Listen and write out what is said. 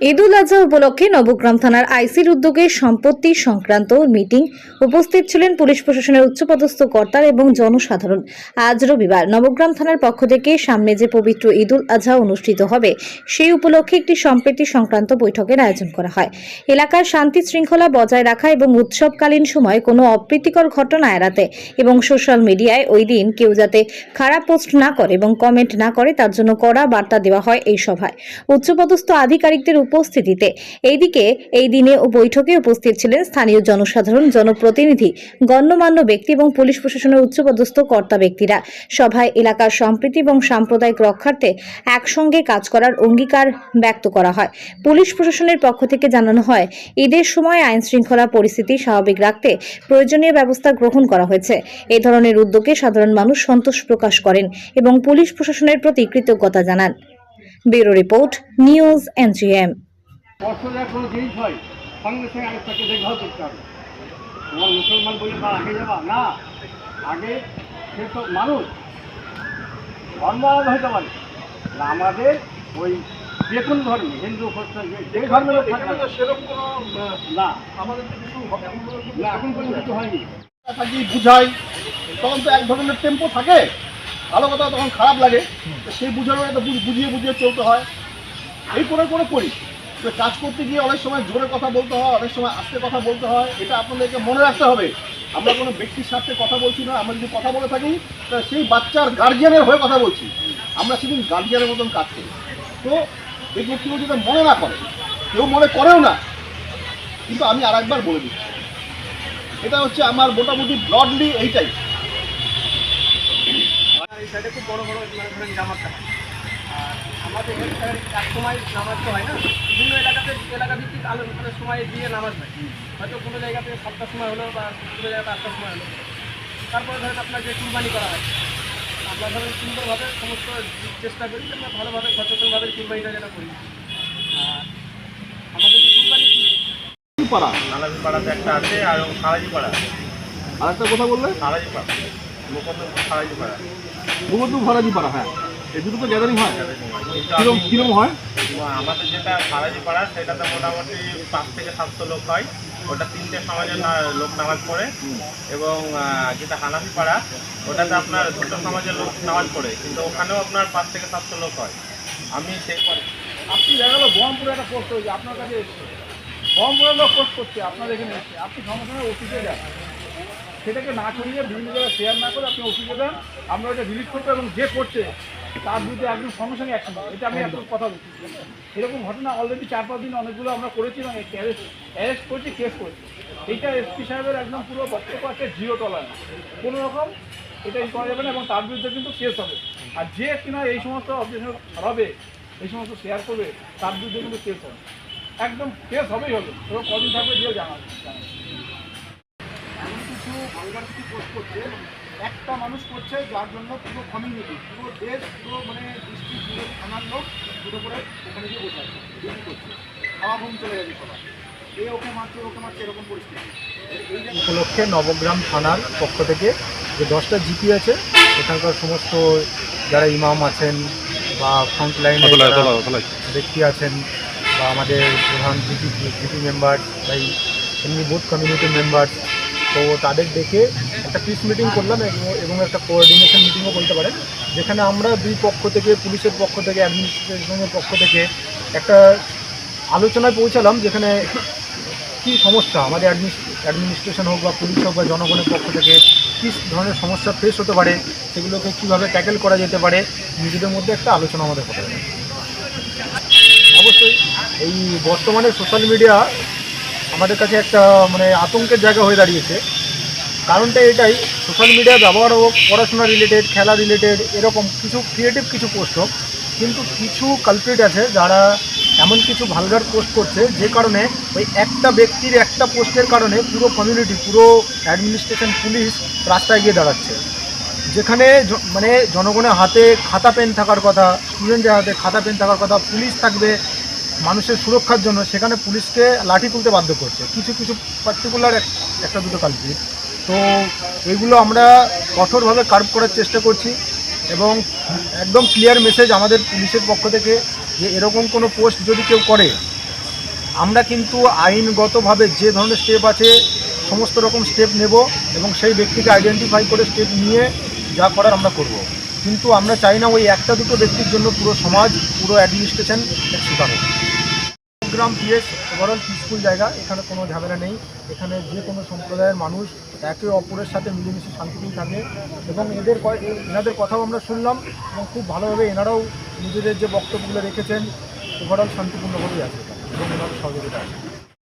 ঈদুল আজহা উপলক্ষে নবগ্রাম থানার আইসির উদ্যোগে সম্পত্তি সংক্রান্ত মিটিং উপস্থিত ছিলেন পুলিশ প্রশাসনের উচ্চপদস্থ কর্তার এবং জনসাধারণ। আজ রবিবার নবগ্রাম থানার পক্ষ থেকে সামনে যে পবিত্র ঈদুল আজহা অনুষ্ঠিত হবে, সেই উপলক্ষে একটি সম্প্রীতি সংক্রান্ত বৈঠকের আয়োজন করা হয়। এলাকার শান্তি শৃঙ্খলা বজায় রাখা এবং উৎসবকালীন সময় কোনো অপ্রীতিকর ঘটনা এড়াতে এবং সোশ্যাল মিডিয়ায় ওই দিন কেউ যাতে খারাপ পোস্ট না করে এবং কমেন্ট না করে, তার জন্য কড়া বার্তা দেওয়া হয় এই সভায়। উচ্চপদস্থ আধিকারিকদের উপস্থিতিতে। এইদিকে এই দিনে বৈঠকে উপস্থিত ছিলেন স্থানীয় জনসাধারণ, জনপ্রতিনিধি, গণ্যমান্য ব্যক্তি এবং পুলিশ প্রশাসনের উচ্চপদস্থ কর্তা ব্যক্তিরা। সভায় এলাকার সম্প্রীতি এবং সাম্প্রদায়িক রক্ষার্থে একসঙ্গে কাজ করার অঙ্গীকার ব্যক্ত করা হয়। পুলিশ প্রশাসনের পক্ষ থেকে জানানো হয়, ঈদের সময় আইন শৃঙ্খলা পরিস্থিতি স্বাভাবিক রাখতে প্রয়োজনীয় ব্যবস্থা গ্রহণ করা হয়েছে। এই ধরনের উদ্যোগে সাধারণ মানুষ সন্তোষ প্রকাশ করেন এবং পুলিশ প্রশাসনের প্রতি কৃতজ্ঞতা জানান। Bureau report news NGM. বছরের কোনো জিনিস হয়? সঙ্গে সঙ্গে আগে তাকে দেখভাল করতে হবে। তোমার মুসলমান বলে বা আগে যাবা? না। আগে সে তো মানুষ। ধর্ম আলাদা হতে পারে। না আমাদের ওই যে কোনো ধর্মে হিন্দু খ্রিস্টান যে- যে ধর্মের লোক সেরকম কোনো না। আমাদের কিছু না, এখন পর্যন্ত কিছু হয়নি। বুঝাই তখন তো এক ধরনের টেম্পো থাকে। ভালো কথা তখন খারাপ লাগে, তো সেই বুঝানো একটা বুঝিয়ে বুঝিয়ে চলতে হয়। এই করে করে। করি তো কাজ করতে গিয়ে অনেক সময় জোরে কথা বলতে হয়, অনেক সময় আস্তে কথা বলতে হয়। এটা আপনাদেরকে মনে রাখতে হবে। আমরা কোনো ব্যক্তির স্বার্থে কথা বলছি না, আমরা যদি কথা বলে থাকি তা সেই বাচ্চার গার্জিয়ানের হয়ে কথা বলছি। আমরা সেদিন গার্জিয়ানের মতন কাজ করি। তো এই ব্যক্তিগুলো যদি মনে না করে, কেউ মনে করেও না, কিন্তু আমি আর একবার বলে দিচ্ছি। এটা হচ্ছে আমার মোটামুটি ব্রডলি এইটাই। এই সাইডে খুব বড় বড় মানে ধরেন জামাত থাকে আর আমাদের এখানে এক সময় নামাজ তো হয় না বিভিন্ন এলাকাতে এলাকা ভিত্তিক আলো মানে সময় দিয়ে নামাজ হয়। হয়তো কোনো জায়গাতে সাতটার সময় হলো বা কোনো জায়গাতে আটটার সময় হলো। তারপরে ধরেন আপনার যে কুরবানি করা হয় আমরা ধরেন সুন্দরভাবে সমস্ত চেষ্টা করি যে আমরা ভালোভাবে সচেতনভাবে কুরবানিটা যেটা করি। আর আমাদের যে কুরবানি কি? পাড়া। নালাজি পাড়াতে একটা আছে আর সারাজি পাড়া আর একটা কথা বললে? সারাজি পাড়া সারাজি পাড়া ভূমধ্যু ভরাজি পাড়া হ্যাঁ। এই দুটো তো গ্যাদারিং হয়। কিরম কিরম হয়? আমাদের যেটা সারাজি পাড়া সেটাতে মোটামুটি পাঁচ থেকে সাতশো লোক হয়। ওটা তিনটে সমাজের লোক নামাজ পড়ে। এবং যেটা হানাফি পাড়া ওটাতে আপনার দুটো সমাজের লোক নামাজ পড়ে। কিন্তু ওখানেও আপনার পাঁচ থেকে সাতশো লোক হয়। আমি সেই পরে আপনি দেখা গেলো বহরমপুরে একটা পোস্ট হয়েছে আপনার কাছে এসছে। বহরমপুরের লোক পোস্ট করছে আপনার এখানে এসছে। আপনি সঙ্গে সঙ্গে ওটিতে দেন সেটাকে না করিয়ে বিভিন্ন জায়গায় শেয়ার না করে আপনি ওটিতে দেন আমরা ওটা রিলিজ করব এবং যে করছে তার বিরুদ্ধে একদম সঙ্গে সঙ্গে অ্যাকশন এটা আমি একদম। কথা বলছি। এরকম ঘটনা অলরেডি চার পাঁচ দিন অনেকগুলো আমরা করেছি এবং অ্যারেস্ট অ্যারেস্ট করেছি কেস করেছি। এইটা এসপি সাহেবের একদম পুরো বক্তব্য আছে জিরো টলারেন্স কোনো রকম এটা করা যাবে না এবং তার বিরুদ্ধে কিন্তু কেস হবে। আর যে কিনা এই সমস্ত অবজেকশন ছড়াবে এই সমস্ত শেয়ার করবে তার বিরুদ্ধে কিন্তু কেস হবে। একদম কেস হবেই হবে এবং কদিন থাকবে যে জানা জানা এমন কিছু কিছু পোস্ট করছে? একটা মানুষ করছে যার জন্য পুরো কমিউনিটি পুরো দেশ পুরো মানে ডিস্ট্রিক্ট পুরো থানার লোক পুরো করে ওখানে গিয়ে বসে আছে। ডিউটি করছে। খাওয়া ঘুম চলে যাবে সবাই এ ওকে মারছে ওকে মারছে এরকম পরিস্থিতি। উপলক্ষে নবগ্রাম থানার পক্ষ থেকে যে দশটা জিপি আছে এখানকার সমস্ত যারা ইমাম আছেন বা ফ্রন্টলাইন ব্যক্তি আছেন বা আমাদের প্রধান জিপি জিপি মেম্বার বা এমনি বুথ কমিউনিটি মেম্বার তো তাদের ডেকে একটা পিস মিটিং করলাম এবং- একটা কোঅর্ডিনেশন মিটিংও বলতে পারেন, যেখানে আমরা দুই পক্ষ থেকে, পুলিশের পক্ষ থেকে অ্যাডমিনিস্ট্রেশনের পক্ষ থেকে একটা আলোচনায় পৌঁছালাম যেখানে কী সমস্যা, আমাদের অ্যাডমিনিস্ট্রেশন হোক বা পুলিশ হোক বা জনগণের পক্ষ থেকে কী ধরনের সমস্যা ফেস হতে পারে, সেগুলোকে কীভাবে ট্যাকেল করা যেতে পারে, নিজেদের মধ্যে একটা আলোচনা আমাদের হতে পারে। অবশ্যই এই বর্তমানে সোশ্যাল মিডিয়া আমাদের কাছে একটা মানে আতঙ্কের জায়গা হয়ে দাঁড়িয়েছে। কারণটা এটাই সোশ্যাল মিডিয়া ব্যবহার হোক, পড়াশোনা রিলেটেড খেলা রিলেটেড এরকম কিছু ক্রিয়েটিভ কিছু পোস্ট হোক, কিন্তু কিছু কালপ্রিট আছে যারা এমন কিছু ভালগার পোস্ট করছে, যে কারণে ওই একটা ব্যক্তির একটা পোস্টের কারণে পুরো কমিউনিটি পুরো অ্যাডমিনিস্ট্রেশন পুলিশ রাস্তায় গিয়ে দাঁড়াচ্ছে। যেখানে মানে জনগণের হাতে খাতা পেন থাকার কথা স্টুডেন্টের হাতে খাতা পেন থাকার কথা পুলিশ থাকবে মানুষের সুরক্ষার জন্য সেখানে পুলিশকে লাঠি তুলতে বাধ্য করছে। কিছু কিছু পার্টিকুলার একটা দুটো কালপ্রিট তো এগুলো আমরা কঠোরভাবে কার্ভ করার চেষ্টা করছি এবং একদম ক্লিয়ার মেসেজ আমাদের পুলিশের পক্ষ থেকে যে এরকম কোনো পোস্ট যদি কেউ করে, আমরা কিন্তু আইনগতভাবে যে ধরনের স্টেপ আছে, সমস্ত রকম স্টেপ নেব এবং সেই ব্যক্তিকে আইডেন্টিফাই করে স্টেপ নিয়ে যা করার আমরা করব। কিন্তু আমরা চাই না ওই একটা দুটো ব্যক্তির জন্য পুরো সমাজ, পুরো অ্যাডমিনিস্ট্রেশন শিকার হোক। গ্রাম পিএস ওভারঅল পিসফুল জায়গা, এখানে কোনো ঝামেলা নেই। এখানে যে কোনো সম্প্রদায়ের মানুষ একে অপরের সাথে মিলেমিশে শান্তিতেই থাকে এবং এদের এনাদের কথাও আমরা শুনলাম এবং খুব ভালোভাবে এনারাও নিজেদের যে বক্তব্যগুলো রেখেছেন ওভারঅল শান্তিপূর্ণভাবেই আছে এবং এনাদের সহযোগিতা আছে।